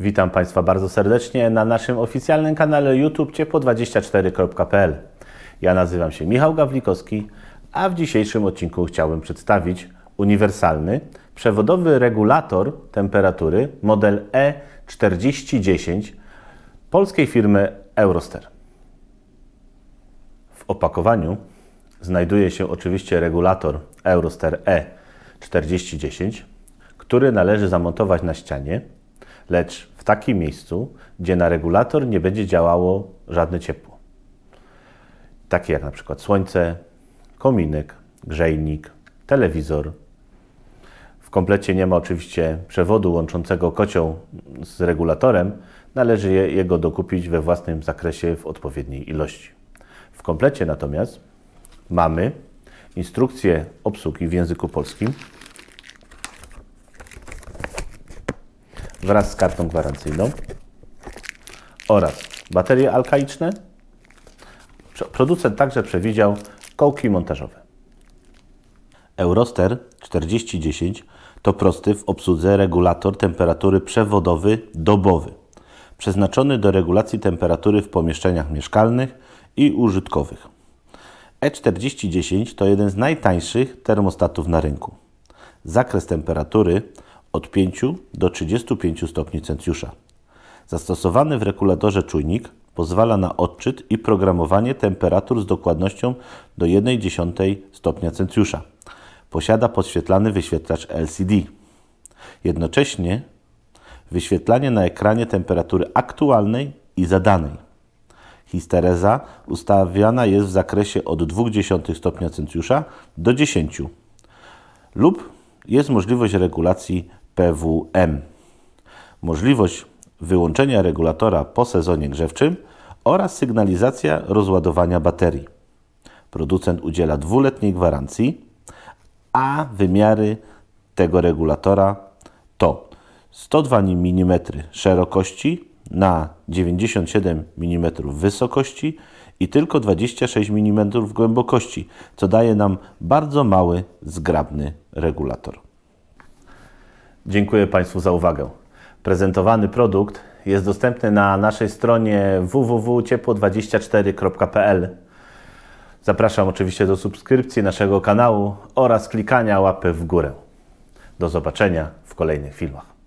Witam Państwa bardzo serdecznie na naszym oficjalnym kanale YouTube ciepło24.pl. Ja nazywam się Michał Gawlikowski, a w dzisiejszym odcinku chciałbym przedstawić uniwersalny, przewodowy regulator temperatury model E4010 polskiej firmy Euroster. W opakowaniu znajduje się oczywiście regulator Euroster E4010, który należy zamontować na ścianie, lecz w takim miejscu, gdzie na regulator nie będzie działało żadne ciepło. Takie jak na przykład słońce, kominek, grzejnik, telewizor. W komplecie nie ma oczywiście przewodu łączącego kocioł z regulatorem. Należy je, jego dokupić we własnym zakresie w odpowiedniej ilości. W komplecie natomiast mamy instrukcję obsługi w języku polskim wraz z kartą gwarancyjną oraz baterie alkaiczne. Prze- Producent także przewidział kołki montażowe. Euroster 4010 to prosty w obsłudze regulator temperatury przewodowy dobowy, przeznaczony do regulacji temperatury w pomieszczeniach mieszkalnych i użytkowych. E4010 to jeden z najtańszych termostatów na rynku. Zakres temperatury od 5 do 35 stopni Celsjusza. Zastosowany w regulatorze czujnik pozwala na odczyt i programowanie temperatur z dokładnością do 1,1 stopnia Celsjusza. Posiada podświetlany wyświetlacz LCD. Jednocześnie wyświetlanie na ekranie temperatury aktualnej i zadanej. Histereza ustawiana jest w zakresie od 0,2 stopnia Celsjusza do 10 lub jest możliwość regulacji PWM. Możliwość wyłączenia regulatora po sezonie grzewczym oraz sygnalizacja rozładowania baterii. Producent udziela dwuletniej gwarancji, a wymiary tego regulatora to 102 mm szerokości na 97 mm wysokości i tylko 26 mm głębokości, co daje nam bardzo mały, zgrabny regulator. Dziękuję Państwu za uwagę. Prezentowany produkt jest dostępny na naszej stronie www.ciepło24.pl. Zapraszam oczywiście do subskrypcji naszego kanału oraz klikania łapy w górę. Do zobaczenia w kolejnych filmach.